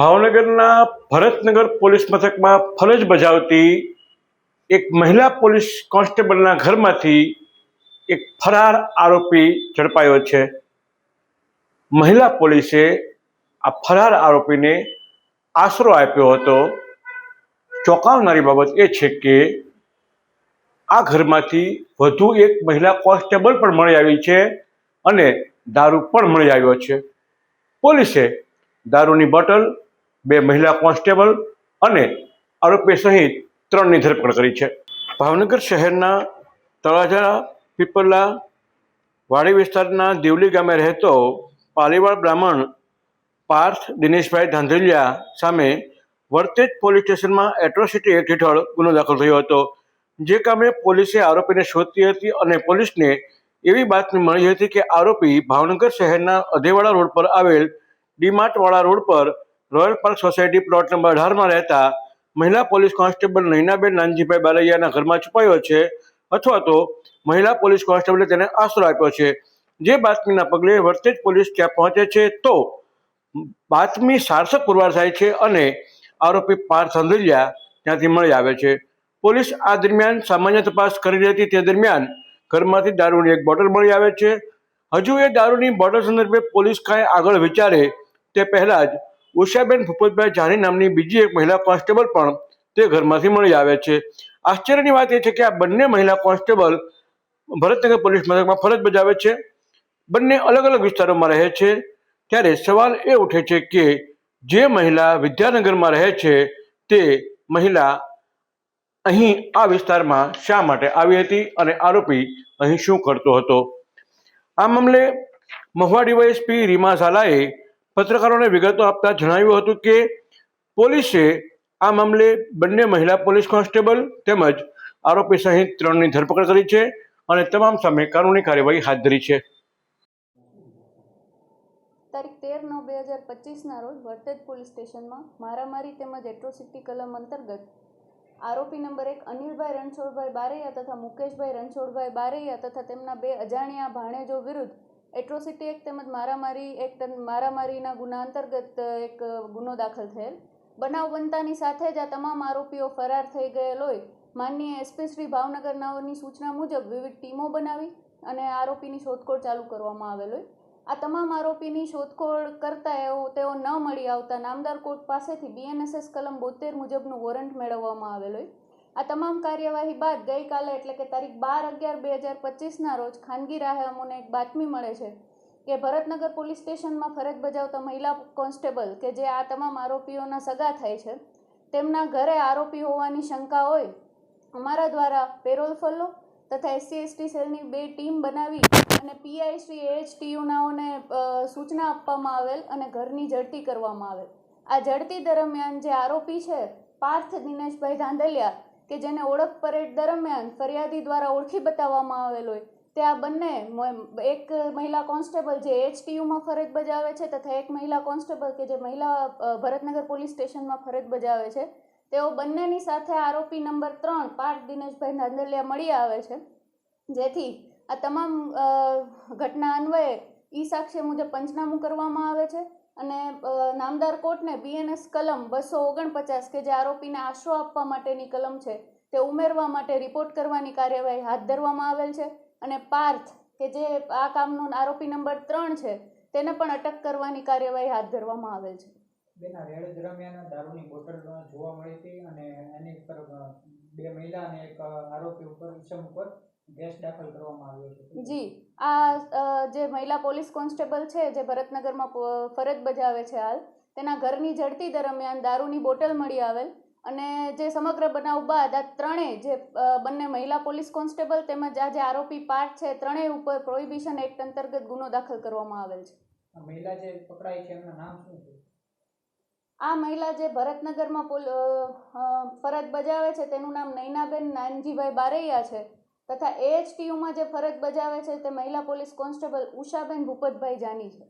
ભાવનગરના ભરતનગર પોલીસ મથકમાં ફરજ બજાવતી એક મહિલા પોલીસ કોન્સ્ટેબલના ઘરમાંથી એક ફરાર આરોપી ઝડપાયો છે. મહિલા પોલીસે આ ફરાર આરોપીને આશરો આપ્યો હતો. ચોંકાવનારી બાબત એ છે કે આ ઘરમાંથી વધુ એક મહિલા કોન્સ્ટેબલ પણ મળી આવી છે અને દારૂ પણ મળી આવ્યો છે. પોલીસે દારૂની બોટલ બે મહિલા કોન્સ્ટેબલ અને આરોપી સહિત ત્રણની ધરપકડ કરી છે. ભાવનગર શહેરના તળાજા પીપલા વાડી વિસ્તારના દેવલી ગામે રહેતો પાલીવાડ બ્રાહ્મણ પાર્થ દિનેશભાઈ ધાંધલિયા સામે વર્તેજ પોલીસ સ્ટેશનમાં એટ્રોસિટી એક્ટ હેઠળ ગુનો દાખલ થયો હતો. જે કામે પોલીસે આરોપીને શોધતી હતી અને પોલીસને એવી બાતમી મળી હતી કે આરોપી ભાવનગર શહેરના અધેવાડા રોડ પર આવેલ ડીમાર્ટવાળા રોડ પર royal park society plot number અઢારમાં રહેતા મહિલા પોલીસ કોન્સ્ટેબલ નૈનાબેન નાનજીભાઈ બાલૈયાના ઘરમાં છુપાયો છે અથવા તો મહિલા પોલીસ કોન્સ્ટેબલે તેને આશરો આપ્યો છે. જે બાતમીના પગલે વર્તેજ પોલીસ ત્યાં પહોંચે છે તો બાતમી સાર્થક પુરવાર થાય છે અને આરોપી પાર્થ અંધુલિયા ત્યાંથી મળી આવે છે. પોલીસ આ દરમિયાન સામાન્ય તપાસ કરી રહી હતી તે દરમિયાન ઘરમાંથી દારૂની એક બોટલ મળી આવે છે. હજુ એ દારૂની બોટલ સંદર્ભે પોલીસ કાંઈ આગળ વિચારે તે પહેલાં જ ઉષાબેન ભૂપતભાઈ જાની નામની બીજી એક મહિલા કોન્સ્ટેબલ પણ તે ઘરમાંથી મળી આવે છે. આશ્ચર્યની વાત એ છે કે આ બંને મહિલા કોન્સ્ટેબલ ભરતનગર પોલીસ મથકમાં ફરજ બજાવે છે. બંને અલગ અલગ વિસ્તારોમાં રહે છે. ત્યારે સવાલ એ ઉઠે છે કે જે મહિલા વિદ્યાનગરમાં રહે છે તે મહિલા અહીં આ વિસ્તારમાં શા માટે આવી હતી અને આરોપી અહીં શું કરતો હતો? આ મામલે મહુવા ડીવાયએસપી રીમા ઝાલાએ પત્રકારોને વિગતો આપતા જણાવ્યું હતું કે પોલીસે આ મામલે બંને મહિલા પોલીસ કોન્સ્ટેબલ તેમજ આરોપી સહિત ત્રણની ધરપકડ કરી છે અને તમામ સામે કાનૂની કાર્યવાહી હાથ ધરી છે. તારીખ તેર નવ બે હજાર પચીસના રોજ વરતેજ પોલીસ સ્ટેશનમાં મારામારી તેમજ એટ્રોસિટી કલમ અંતર્ગત આરોપી નંબર એક અનિલભાઈ રણછોડભાઈ બારૈયા તથા મુકેશભાઈ રણછોડભાઈ બારૈયા તથા તેમના બે અજાણ્યા ભાણેજો વિરુદ્ધ એટ્રોસિટી એક્ટ તેમજ મારામારી એક્ટ મારામારીના ગુના અંતર્ગત એક ગુનો દાખલ થયેલ. બનાવ બનતાની સાથે જ આ તમામ આરોપીઓ ફરાર થઈ ગયેલ હોય. માનનીય એસપી શ્રી ભાવનગરનાઓની સૂચના મુજબ વિવિધ ટીમો બનાવી અને આરોપીની શોધખોળ ચાલુ કરવામાં આવેલ હોય. આ તમામ આરોપીની શોધખોળ કરતા એઓ, તેઓ ન મળી આવતા નામદાર કોર્ટ પાસેથી બીએનએસએસ કલમ બોતેર મુજબનું વોરંટ મેળવવામાં આવેલ હોય. આ તમામ કાર્યવાહી બાદ ગઈકાલે એટલે કે તારીખ બાર અગિયાર બે હજાર પચીસના રોજ ખાનગી રાહે અમને એક બાતમી મળે છે કે ભરતનગર પોલીસ સ્ટેશનમાં ફરજ બજાવતા મહિલા કોન્સ્ટેબલ કે જે આ તમામ આરોપીઓના સગા થાય છે, તેમના ઘરે આરોપી હોવાની શંકા હોય, અમારા દ્વારા પેરોલ ફલો તથા એસસી એસટી સેલની બે ટીમ બનાવી અને પીઆઈ શ્રી એચટીયુનાઓને સૂચના આપવામાં આવેલ અને ઘરની ઝડપી કરવામાં આવેલ. આ ઝડપી દરમિયાન જે આરોપી છે, પાર્થ દિનેશભાઈ ધાંધલિયા કે જેને ઓળખ પરેડ દરમિયાન ફરિયાદી દ્વારા ઓળખી બતાવવામાં આવેલ હોય, તે આ બંને એક મહિલા કોન્સ્ટેબલ જે એચટીયુમાં ફરજ બજાવે છે તથા એક મહિલા કોન્સ્ટેબલ કે જે મહિલા ભરતનગર પોલીસ સ્ટેશનમાં ફરજ બજાવે છે, તેઓ બંનેની સાથે આરોપી નંબર ત્રણ પાર્થ દિનેશભાઈ નાંદલિયા મળી આવે છે. જેથી આ તમામ ઘટના અન્વયે ઈ સાક્ષ્ય મુજબ પંચનામું કરવામાં આવે છે. અને નામદાર કોર્ટને બીએનએસ કલમ બસો ઓગણપચાસ કે જે આરોપીને આશરો આપવા માટેની કલમ છે, તે ઉમેરવા માટે રિપોર્ટ કરવાની કાર્યવાહી હાથ ધરવામાં આવેલ છે. અને પાર્થ, કે જે આ કામનો આરોપી નંબર ત્રણ છે, તેને પણ અટક કરવાની કાર્યવાહી હાથ ધરવામાં આવેલ છે. જોવા મળી હતી અને એની પર બે મહિલા અને એક આરોપી ઉપર ઉપર જી આ જે મહિલા પોલીસ કોન્સ્ટેબલ છે જે ભરતનગરમાં ફરજ બજાવે છે હાલ તેના ઘરની ઝડપી દરમિયાન દારૂની બોટલ મળી આવેલ અને જે સમગ્ર બનાવ બાદ આ ત્રણેય જે બંને મહિલા પોલીસ કોન્સ્ટેબલ તેમજ આ જે આરોપી પાર્ટ છે ત્રણેય ઉપર પ્રોહિબિશન એક્ટ અંતર્ગત ગુનો દાખલ કરવામાં આવેલ છે. આ મહિલા જે પકડાઈ છે એમના નામ શું છે? આ મહિલા જે ભરતનગરમાં ફરજ બજાવે છે તેનું નામ નૈનાબેન નાનજીભાઈ બારૈયા છે. તથા એએચટીયુમાં જે ફરજ બજાવે છે તે મહિલા પોલીસ કોન્સ્ટેબલ ઉષાબેન ભૂપતભાઈ જાની છે.